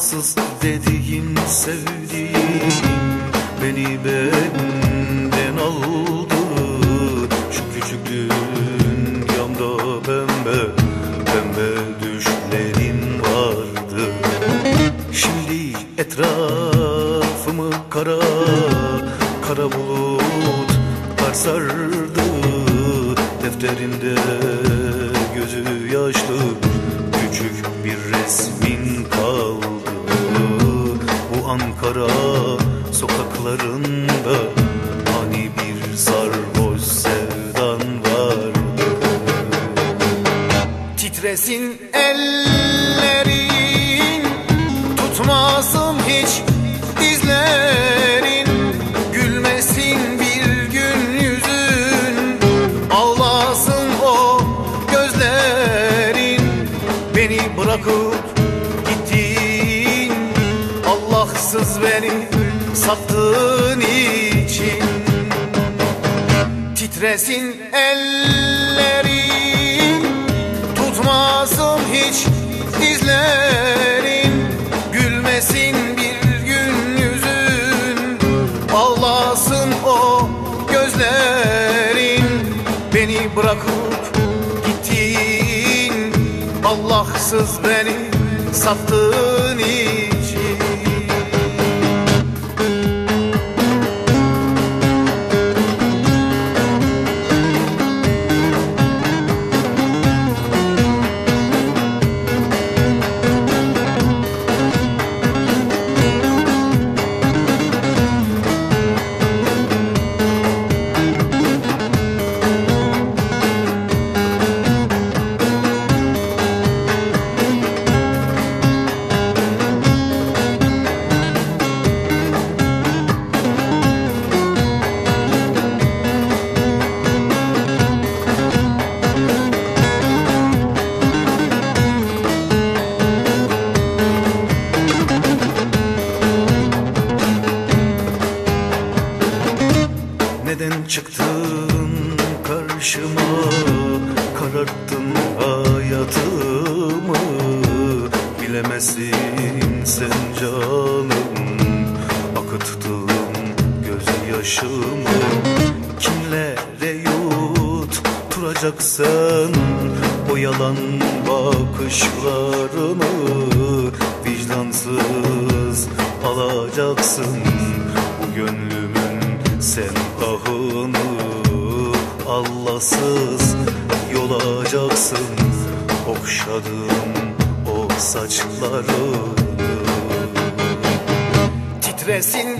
Allahsız dediğim sevdiğim Beni benden aldı. Şu küçük dünyamda pembe Pembe düşlerim vardı. Şimdi etrafımı kara Kara bulut kar sardı Defterimde gözü yaşlı Küçük bir resmin kaldı Ankara sokaklarında Hani bir sarhoş beni sattığın için. Titresin ellerin Tutmasın hiç dizlerin Gülmesin bir gün yüzün Ağlasın o gözlerin. Beni bırakıp gittin Allahsız beni sattığın için çıktın karşıma Kararttın hayatımı. Bilemezsin sen canım Akıttın gözyaşımı. Kimlere yutturacaksın O yalan bakışlarını? Vicdansız alacaksın Bu gönlümün sen ahını Allahsız yolacaksın Okşadım o saçlarını. Titresin